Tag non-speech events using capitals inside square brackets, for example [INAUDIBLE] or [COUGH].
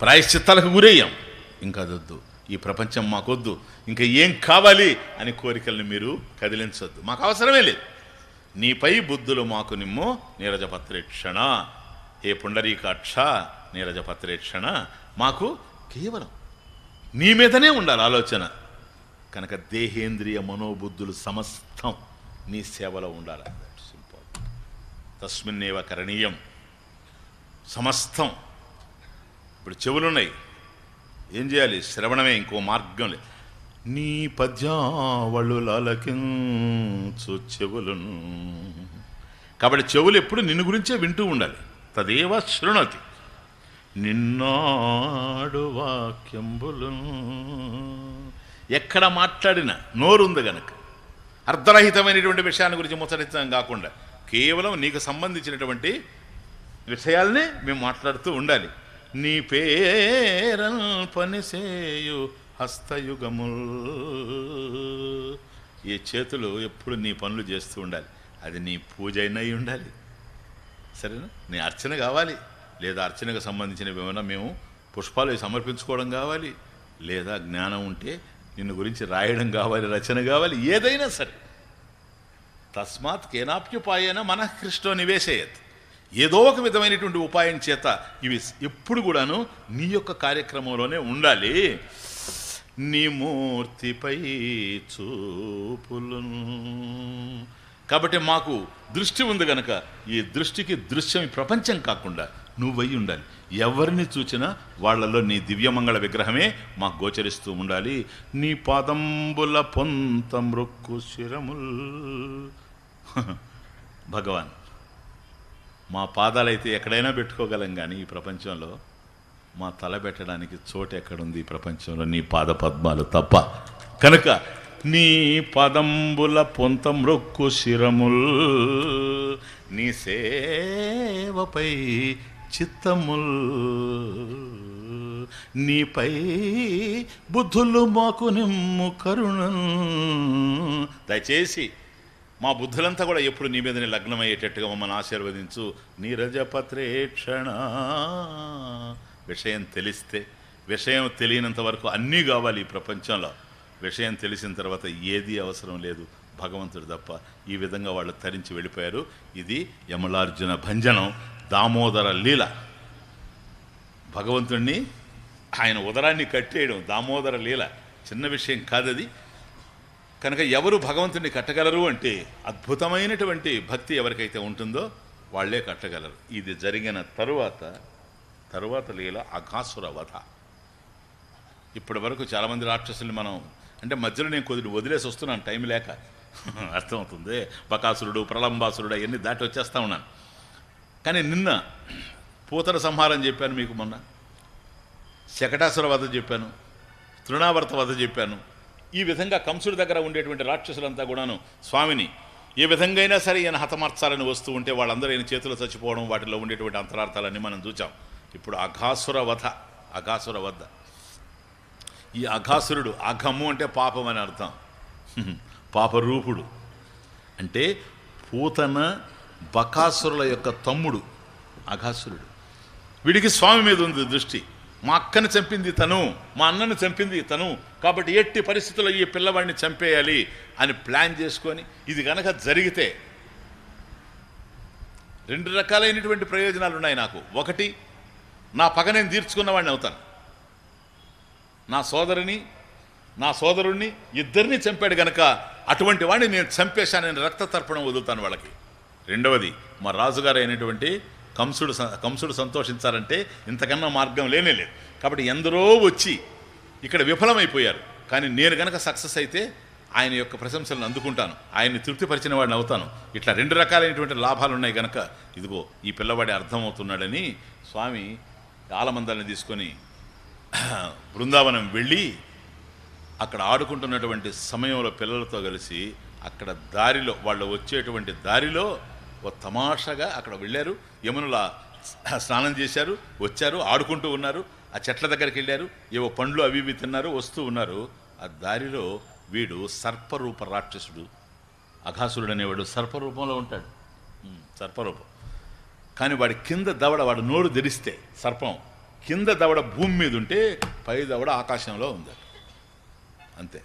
ప్రాయశ్చిత్తాలకు గురయ్యాం. ఇంకా అదొద్దు. ఈ ప్రపంచం మాకొద్దు. ఇంకా ఏం కావాలి అని కోరికల్ని మీరు కదిలించొద్దు. మాకు అవసరమే లేదు. నీపై బుద్ధులు మాకు నిమ్ము నీరజపత్రేక్షణ. ఏ పుండరీకాక్ష నీరజపత్రేక్షణ. మాకు కేవలం నీ మీదనే ఉండాలి ఆలోచన. కనుక దేహేంద్రియ మనోబుద్ధులు సమస్తం నీ సేవలో ఉండాలి. That's తస్మిన్నేవ కరణీయం. సమస్తం ఇప్పుడు చెవులున్నాయి. ఏం చేయాలి? శ్రవణమే ఇంకో మార్గం లేదు నీ పద్యావళు లలకించు చెవులను. కాబట్టి చెవులు ఎప్పుడు నిన్ను గురించే వింటూ ఉండాలి. తదేవ శృణతి. నిన్నాడు వాక్యంబులు ఎక్కడ మాట్లాడినా నోరుంది గనక. అర్ధరహితమైనటువంటి విషయాన్ని గురించి ముచ్చరించడం కాకుండా కేవలం నీకు సంబంధించినటువంటి విషయాల్ని మేము మాట్లాడుతూ ఉండాలి. నీ పేరల్ పనిసేయు హస్తయుగముల్. ఈ చేతులు ఎప్పుడు నీ పనులు చేస్తూ ఉండాలి? అది నీ పూజ అయినా ఉండాలి. సరేనా? నీ అర్చన కావాలి. లేదా అర్చనకు సంబంధించినవి ఏమైనా మేము పుష్పాలు సమర్పించుకోవడం కావాలి. లేదా జ్ఞానం ఉంటే నిన్ను గురించి రాయడం కావాలి రచన కావాలి ఏదైనా సరే. తస్మాత్ కేనాప్యుపాయన మనఃకృష్టో నివేశయత్. ఏదో ఒక విధమైనటువంటి ఉపాయం చేత ఇవి ఎప్పుడు కూడాను నీ యొక్క కార్యక్రమంలోనే ఉండాలి. నీ మూర్తిపై చూపులను. కాబట్టి మాకు దృష్టి ఉంది గనక ఈ దృష్టికి దృశ్యం ప్రపంచం కాకుండా నువ్వై ఉండాలి. ఎవరిని చూచినా వాళ్ళలో నీ దివ్యమంగళ విగ్రహమే మాకు గోచరిస్తూ ఉండాలి. నీ పాదంబుల పొంత మృక్కు శిరముల్. [LAUGHS] భగవాన్ మా పాదాలైతే ఎక్కడైనా పెట్టుకోగలం కానీ ఈ ప్రపంచంలో మా తల పెట్టడానికి చోటు ఎక్కడుంది ఈ ప్రపంచంలో? నీ పాద పద్మాలు తప్ప. కనుక నీ పదంబుల పొంత మృక్కు శిరముల్ నీ సేవపై చిత్తముల్ నీపై బుద్ధులు మాకు నిమ్ము కరుణ దయచేసి మా బుద్ధులంతా కూడా ఎప్పుడు నీ మీదనే లగ్నమయ్యేటట్టుగా మమ్మల్ని ఆశీర్వదించు. నీరజపత్రేక్షణ విషయం తెలిస్తే విషయం తెలియనంత వరకు అన్నీ కావాలి ఈ ప్రపంచంలో. విషయం తెలిసిన తర్వాత ఏది అవసరం లేదు. భగవంతుడు తప్ప ఈ విధంగా వాళ్ళు తరించి వెళ్ళిపోయారు. ఇది యమలార్జున భంజనం దామోదర లీల. భగవంతుణ్ణి ఆయన ఉదరాన్ని కట్టేయడం దామోదర లీల. చిన్న విషయం కాదది. కనుక ఎవరు భగవంతుని కట్టగలరు అంటే అద్భుతమైనటువంటి భక్తి ఎవరికైతే ఉంటుందో వాళ్ళే కట్టగలరు. ఇది జరిగిన తరువాత తరువాత లీల అఘాసుర వధ. ఇప్పటి వరకు చాలామంది రాక్షసుల్ని మనం అంటే మధ్యలో నేను కొద్దిగా వదిలేసి వస్తున్నాను టైం లేక. అర్థమవుతుంది. బకాసురుడు ప్రలంబాసురుడు అవన్నీ దాటి వచ్చేస్తా ఉన్నాను. కానీ నిన్న పూతన సంహారం చెప్పాను మీకు మొన్న. శకటాసుర వధ చెప్పాను. తృణావర్త వధ చెప్పాను. ఈ విధంగా కంసుడి దగ్గర ఉండేటువంటి రాక్షసులంతా కూడాను స్వామిని ఏ విధంగా అయినా సరే ఈయన హతమార్చాలని వస్తూ ఉంటే వాళ్ళందరూ ఈయన చేతిలో చచ్చిపోవడం వాటిలో ఉండేటువంటి అంతరార్థాలన్నీ మనం చూచాం. ఇప్పుడు అఘాసుర వధ అఘాసుర వధ. ఈ అఘాసురుడు అఘము అంటే పాపం అని అర్థం. పాపరూపుడు. అంటే పూతన బకాసురుల యొక్క తమ్ముడు అఘాసురుడు. వీడికి స్వామి మీద ఉంది దృష్టి. మా అక్కని చంపింది తను మా అన్నను చంపింది తను కాబట్టి ఎట్టి పరిస్థితుల్లో ఈ పిల్లవాడిని చంపేయాలి అని ప్లాన్ చేసుకొని ఇది కనుక జరిగితే రెండు రకాలైనటువంటి ప్రయోజనాలు ఉన్నాయి నాకు. ఒకటి నా పగ నేను తీర్చుకున్నవాడిని అవుతాను. నా సోదరిని నా సోదరుణ్ణి ఇద్దరిని చంపాడు గనక అటువంటి వాడిని నేను చంపేశాను నేను రక్త తర్పణం వదులుతాను వాళ్ళకి. రెండవది మా రాజుగారు అయినటువంటి కంసుడు కంసుడు సంతోషించాలంటే ఇంతకన్నా మార్గం లేనే లేదు. కాబట్టి ఎందరో వచ్చి ఇక్కడ విఫలమైపోయారు. కానీ నేను గనక సక్సెస్ అయితే ఆయన యొక్క ప్రశంసలను అందుకుంటాను. ఆయన్ని తృప్తిపరిచిన వాడిని అవుతాను. ఇట్లా రెండు రకాలైనటువంటి లాభాలు ఉన్నాయి గనక ఇదిగో ఈ పిల్లవాడి అర్థమవుతున్నాడని స్వామి ఆలమందాలను తీసుకొని [CLEARS THROAT] బృందావనం వెళ్ళి అక్కడ ఆడుకుంటున్నటువంటి సమయంలో పిల్లలతో కలిసి అక్కడ దారిలో వాళ్ళు వచ్చేటువంటి దారిలో ఓ తమాషాగా అక్కడ వెళ్ళారు. యమునుల స్నానం చేశారు వచ్చారు ఆడుకుంటూ ఉన్నారు. ఆ చెట్ల దగ్గరికి వెళ్ళారు. ఏవో పండ్లు అవి ఇవి తిన్నారు వస్తూ ఉన్నారు. ఆ దారిలో వీడు సర్పరూప రాక్షసుడు. అఘాసురుడు అనేవాడు సర్పరూపంలో ఉంటాడు. సర్పరూపం. కానీ వాడి కింద దవడ వాడు నోరు తెరిస్తే సర్పం. కింద దవడ భూమి మీద ఉంటే పై దవడ ఆకాశంలో ఉంది అంతే.